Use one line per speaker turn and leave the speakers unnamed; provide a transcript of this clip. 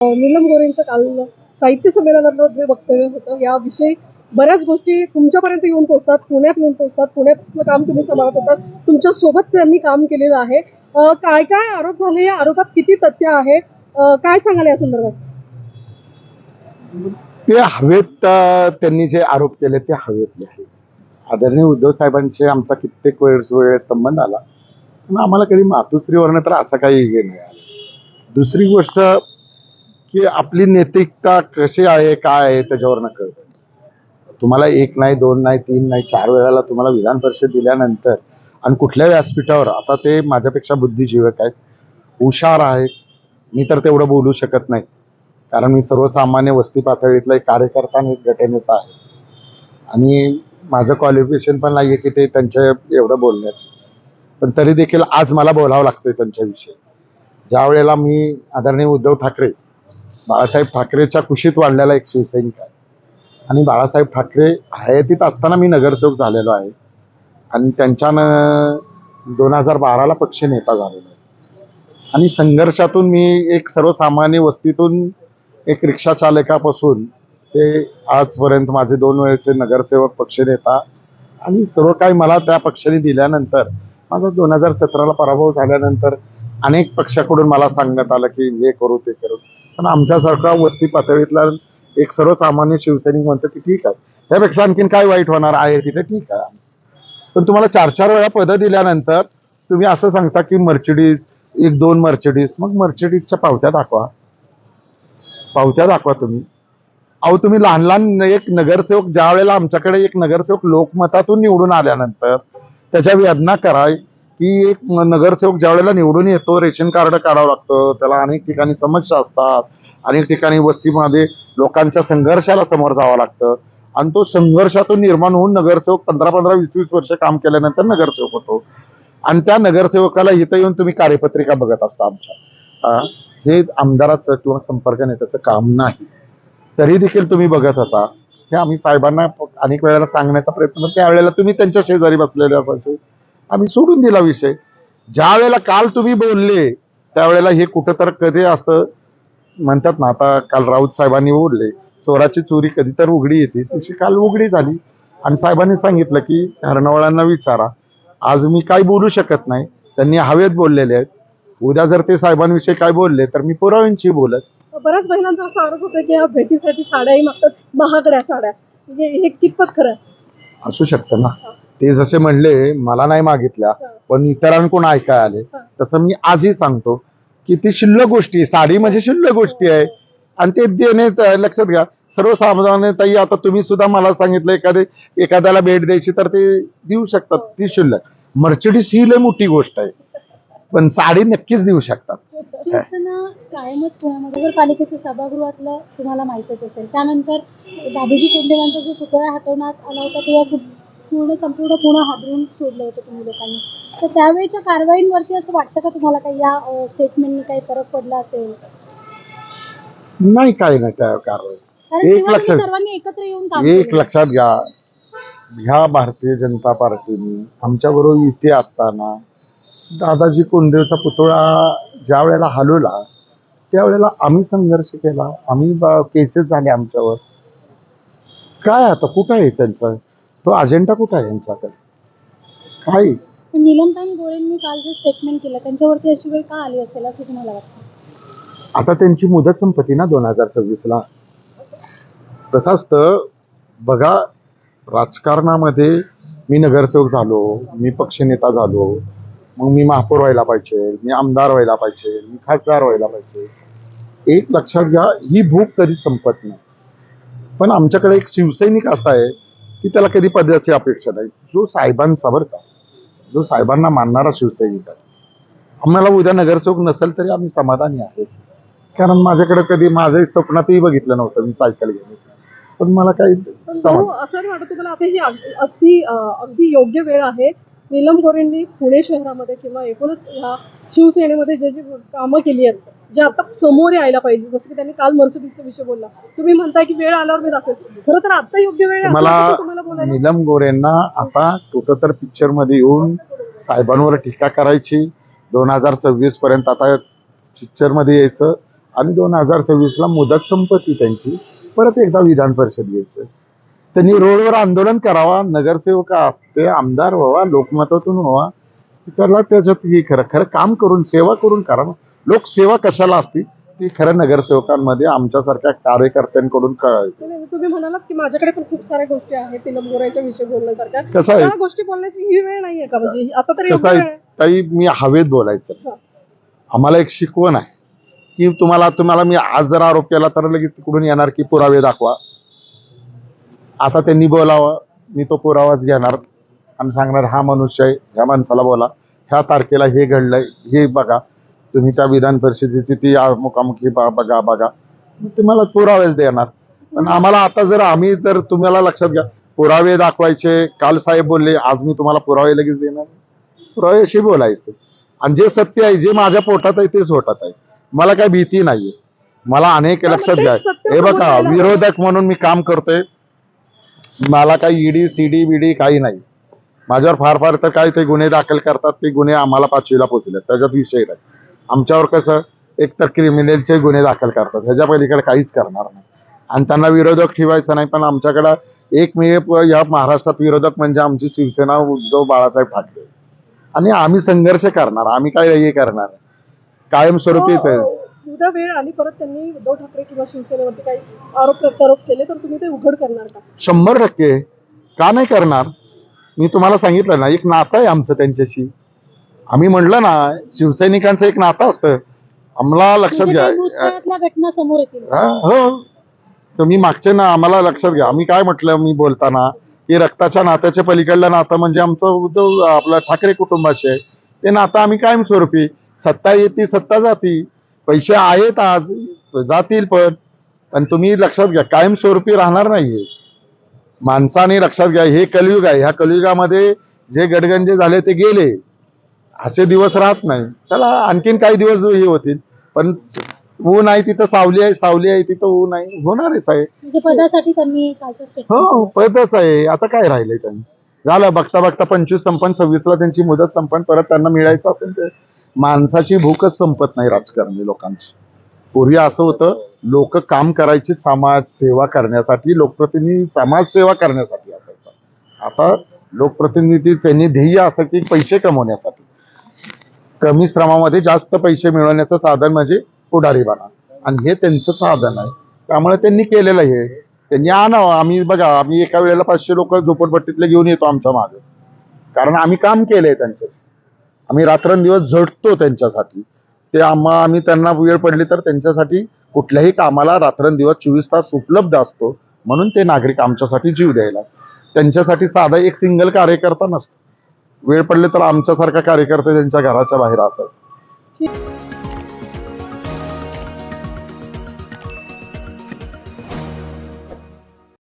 नीलम गोरेंचं काल साहित्य संमेलनातलं जे वक्तव्य होतं याविषयी बऱ्याच गोष्टी तुमच्यापर्यंत येऊन पोहोचतात पुण्यात येऊन पोहोचतात पुण्यातलं काम तुम्ही सांभाळत होतात तुमच्यासोबत त्यांनी काम केलेलं आहे. काय काय आरोप झाले? या आरोपात किती तथ्य आहे? काय सांगाल या संदर्भात?
ते हवेत त्यांनी जे आरोप केले ते हवेतले आहे आदरणीय उद्धव साहेबांशी आमचा कित्येक वेळेस वेळेस संबंध आला. आम्हाला कधी मातुश्रीवरनं तर असं काही हे नाही आलं. दुसरी गोष्ट की आपली नैतिकता कशी आहे काय आहे त्याच्यावर कळतं. तुम्हाला एक नाही दोन नाही तीन नाही चार वेळाला तुम्हाला विधान परिषद दिल्यानंतर आणि कुठल्या व्यासपीठावर आता ते माझ्यापेक्षा बुद्धिजीवक आहेत हुशार आहेत मी तर तेवढं बोलू शकत नाही. कारण मी सर्वसामान्य वस्ती पातळीतला एक कार्यकर्ता आणि एक गटनेता आहे. आणि माझं क्वालिफिकेशन पण नाही आहे की ते त्यांच्या एवढं बोलण्याचं. पण तरी देखील आज मला बोलावं लागतंय त्यांच्याविषयी. ज्या वेळेला मी आदरणीय उद्धव ठाकरे बाळासाहेब ठाकरेच्या कुशीत वाढलेला एक शिवसैनिक आहे. आणि बाळासाहेब ठाकरे हयातीत असताना मी नगरसेवक झालेलो आहे. आणि त्यांच्यानं दोन हजार बाराला पक्ष नेता झालेला आहे. आणि संघर्षातून मी एक सर्वसामान्य वस्तीतून एक रिक्षा चालकापासून ते आजपर्यंत माझे दोन वेळेचे नगरसेवक पक्षनेता आणि सर्व काही मला त्या पक्षाने दिल्यानंतर माझा दोन हजार सतराला पराभव झाल्यानंतर अनेक पक्षाकडून मला सांगण्यात आलं की हे करू ते करू. पण आमच्यासारखा वस्ती पातळीतला एक सर्वसामान्य शिवसैनिक म्हणतो की ठीक आहे. त्यापेक्षा आणखीन काय वाईट होणार आहे तिथे? ठीक आहे. पण तुम्हाला चार चार वेळा पदं दिल्यानंतर तुम्ही असं सांगता की मर्चिडीज एक दोन मर्चिडीज मग मर्चिडीजच्या पावत्या दाखवा. पावत्या दाखवा तुम्ही. अहो तुम्ही लहान लहान एक नगरसेवक ज्या वेळेला आमच्याकडे एक नगरसेवक लोकमतातून निवडून आल्यानंतर त्याच्या वेदना कराय की एक नगरसेवक ज्या वेळेला निवडून येतो रेशन कार्ड काढावं लागतं त्याला अनेक ठिकाणी समस्या असतात अनेक ठिकाणी वस्तीमध्ये लोकांच्या संघर्षाला समोर जावं लागतं. आणि तो संघर्षातून निर्माण होऊन नगरसेवक पंधरा पंधरा वीस वीस वर्ष काम केल्यानंतर नगरसेवक होतो. आणि त्या नगरसेवकाला इथं येऊन तुम्ही कार्यपत्रिका बघत असता आमच्या. हे आमदाराचं किंवा संपर्क नेत्याचं काम नाही. तरी देखील तुम्ही बघत होता. हे आम्ही साहेबांना अनेक वेळेला सांगण्याचा प्रयत्न त्यावेळेला तुम्ही त्यांच्या शेजारी बसलेले असायचे. आम्ही सोडून दिला विषय. ज्या वेळेला काल तुम्ही बोलले त्यावेळेला हे कुठं तर कधी असं म्हणतात ना आता काल राऊत साहेबांनी बोलले चोराची चोरी कधी तर उघडी येते तशी काल उघडी झाली. आणि साहेबांनी सांगितलं की हरणवाळांना विचारा. आज मी काही बोलू शकत नाही त्यांनी हवेत बोललेले आहेत. उद्या जर ते साहेबांविषयी काय बोलले तर मी पुराव्यांशी बोलत.
बऱ्याच महिलांचा असा आरोप होता की या भेटीसाठी साड्याही मागतात महागड्या साड्या. म्हणजे हे कितपत खरं?
असू शकतं ना. ते जसे म्हणले मला नाही मागितल्या पण इतरांकडून ऐकाय आले. तसं मी आजही सांगतो की ती शिल्लक गोष्टी. साडी म्हणजे शिल्लक गोष्टी आहे. आणि ते देणे लक्षात घ्या. सर्वसामान्य ताई आता तुम्ही सुद्धा मला सांगितलं एखादे एखाद्याला भेट द्यायची तर ते देऊ शकतात ती शिल्लक. मर्चडीज ही लय मोठी गोष्ट आहे. पण साडी नक्कीच देऊ शकतात.
शिवसेना कायमच पुण्यामध्ये जर पालिकेच्या सभागृहातलं तुम्हाला माहीतच असेल. त्यानंतर दादोजी कोंडदेवांचा जो पुतळा हटवण्यात आला होता तेव्हा पूर्ण संपूर्ण पुणे हादरून सोडलं होतं तुम्ही लोकांनी. तर त्यावेळेच्या कारवाईंवरती असं वाटतं का तुम्हाला काही या स्टेटमेंटनी काही फरक पडला असेल?
नाही काही नाही त्या कारवाई.
कारण
एक
तेव्हा
लक्षात-
सर्वांनी एकत्र येऊन काम
एक
केलं.
लक्षात घ्या. ह्या भारतीय जनता पार्टीने आमच्याबरोबर इथे असताना दादाजी कोंडदेवचा पुतळा ज्या वेळेला हलवला त्यावेळेला आम्ही संघर्ष केला. आम्ही केसेस झाले आमच्यावर. काय आता कुठं आहे त्यांचा? तो अजेंडा कुठं आहे यांच्याकडे? काय?
नीलमताई गोरेंनी काल जे स्टेटमेंट केलं त्यांच्यावरती अशी वेळ का आली असेल असं तुम्हाला वाटतं?
आता त्यांची मुदत संपत्ती ना दोन हजार सव्वीसला. कसं असतं बघा राजकारणामध्ये मी नगरसेवक झालो मी पक्षनेता झालो मग मी महापौर व्हायला पाहिजे मी आमदार व्हायला पाहिजे मी खासदार व्हायला पाहिजे. एक लक्षात घ्या ही भूक कधी संपत नाही. पण आमच्याकडे एक शिवसैनिक असा आहे की त्याला कधी पदाची अपेक्षा नाही. जो साहेबांचा बरं का जो साहेबांना मानणारा शिवसैनिक आहे. आम्हाला उद्या नगरसेवक नसेल तरी आम्ही समाधानी आहे. कारण माझ्याकडे कधी माझ्या स्वप्नातही बघितलं नव्हतं मी सायकल घेऊन. पण मला काही
असं वाटत तुम्हाला आता ही अगदी योग्य वेळ आहे. नीलम गोरेंनी पुणे शहरामध्ये किंवा एकूणच ह्या शिवसेनेमध्ये जे जे कामं केली आहेत जे आता समोर यायला पाहिजे जसं की त्यांनी काल मर्सिडीजचा विषय बोलला. तुम्ही म्हणताय की वेळ आल्यावर मी दाखवेल. खरं तर आता योग्य वेळ
मला नीलम गोरेंना आता कुठं तर पिक्चरमध्ये येऊन साहेबांवर टीका करायची. दोन हजार सव्वीस पर्यंत आता पिक्चरमध्ये यायचं आणि दोन हजार सव्वीसला मुदत संपत्ती त्यांची. परत एकदा विधान परिषद घ्यायचं त्यांनी रोडवर आंदोलन करावा नगरसेवक असते आमदार व्हावा लोकमतातून व्हावा त्याला त्याच्यात हे खरं खरं काम करून सेवा करून करावं. लोकसेवा कशाला असती ती खरं नगरसेवकांमध्ये आमच्यासारख्या कार्यकर्त्यांकडून कळावी
नाही, तुम्ही म्हणालात की माझ्याकडे पण खूप साऱ्या गोष्टी आहेत तिला गोऱ्याच्या विषय बोलण्यासारख्या.
कसं आहे?
त्या गोष्टी बोलण्याची ही वेळ नाहीये का? म्हणजे आता तर
कसं आहे?
वेळ.
ताई मी हवेत बोलायचं. आम्हाला एक शिकवण आहे. की तुम्हाला तुम्हाला मी आज जर आरोप केला तर लगेच तिकडून येणार की पुरावे दाखवा. आता त्यांनी बोलावं. मी तो पुरावाच घेणार. आणि सांगणार हा मनुष्य आहे ह्या माणसाला बोला. ह्या तारखेला हे घडलंय हे बघा. तुम्ही त्या विधान परिषदेची ती मुखामुखी बघा बघा. तुम्हाला पुरावेच देणार. पण आम्हाला आता जर आम्ही जर तुम्हाला लक्षात घ्या पुरावे दाखवायचे काल साहेब बोलले आज मी तुम्हाला पुरावे लगेच देणार पुराव्याशी बोलायचं. आणि जे सत्य आहे जे माझ्या पोटात आहे तेच पोटात आहे. मला काही भीती नाहीये. मला अनेक लक्षात घ्या. हे बघा. विरोधक म्हणून मी काम करतोय. मला काही ईडी सीडी बीडी काही नाही. माझ्यावर फार फार तर काही ते गुन्हे दाखल करतात ते गुन्हे आम्हाला पाचवीला पोचले त्याच्यात विषय नाही. आमच्यावर कसं एक तर क्रिमिनलचे गुन्हे दाखल करतात. ह्याच्या पलीकडे काहीच करणार नाही. आणि त्यांना विरोधक ठेवायचं नाही पण आमच्याकडं एकमेव या महाराष्ट्रात विरोधक म्हणजे आमची शिवसेना उद्धव बाळासाहेब ठाकरे. आणि आम्ही संघर्ष करणार आम्ही काय हे करणार? कायमस्वरूपी
हो, उद्या वेळ आली परत त्यांनी उद्धव ठाकरे किंवा शिवसेनेवरती काही आरोप प्रत्यारोप केले तर तुम्ही ते उघड करणार का?
शंभर टक्के. का नाही करणार? मी तुम्हाला सांगितलं ना एक नातं आहे आमचं त्यांच्याशी. आम्ही म्हणलं ना शिवसैनिकांचं एक नातं असतं. आम्हाला लक्षात
म्हणजे
घ्या.
काही भूतकाळातल्या घटना समोर येतील.
हा, हो. तुम्ही मागचे ना आम्हाला लक्षात घ्या. आम्ही काय म्हटलं मी बोलताना? की रक्ताच्या नात्याच्या पलीकडलं नातं म्हणजे आमचं उद्धव आपलं ठाकरे कुटुंबाचे आहे. ते नातं आम्ही कायमस्वरूपी सत्ता येते सत्ता जाती. पैसे आहेत आज जातील पण पण तुम्ही लक्षात घ्या कायमस्वरूपी राहणार नाहीये. माणसाने लक्षात घ्या हे कलियुग आहे. ह्या कलियुगामध्ये जे गडगंजे झाले ते गेले. असे दिवस राहत नाही. चला आणखीन काही दिवस हे होतील. पण ऊन आहे तिथं सावली आहे सावली आहे तिथं ऊन आहे. होणारच आहे.
म्हणजे पदासाठी त्यांनी
हो पदच आहे. आता काय राहिलंय त्यांनी? झालं बघता बघता पंचवीस संपन्न सव्वीसला त्यांची मुदत संपन्न परत त्यांना मिळायचं असेल तर माणसाची भूकच संपत नाही राजकारणी लोकांची. पूर्वी असं होतं लोक काम करायची समाज सेवा करण्यासाठी लोकप्रतिनिधी समाज सेवा करण्यासाठी असायचा. आता लोकप्रतिनिधी त्यांनी ध्येय असं की पैसे कमवण्यासाठी. कमी श्रमामध्ये जास्त पैसे मिळवण्याचं साधन म्हणजे पुढारी बना. आणि हे त्यांचं साधन आहे. त्यामुळे त्यांनी केलेलं आहे त्यांनी आणावं हो, आम्ही बघा आम्ही एका वेळेला पाचशे लोक झोपडपट्टीतले घेऊन येतो आमच्या मागे. कारण आम्ही काम केलंय त्यांच्याशी. आम्ही रात्रंदिवस झटतो त्यांच्यासाठी. ते आम्हा आम्ही त्यांना वेळ पडली तर त्यांच्यासाठी कुठल्याही कामाला रात्रंदिवस चोवीस तास उपलब्ध असतो. म्हणून ते नागरिक आमच्यासाठी जीव द्यायला. त्यांच्यासाठी साधा एक सिंगल कार्यकर्ता नसतो. वेळ पडले तर आमच्यासारखा कार्यकर्ता त्यांच्या घराच्या बाहेर असायचा.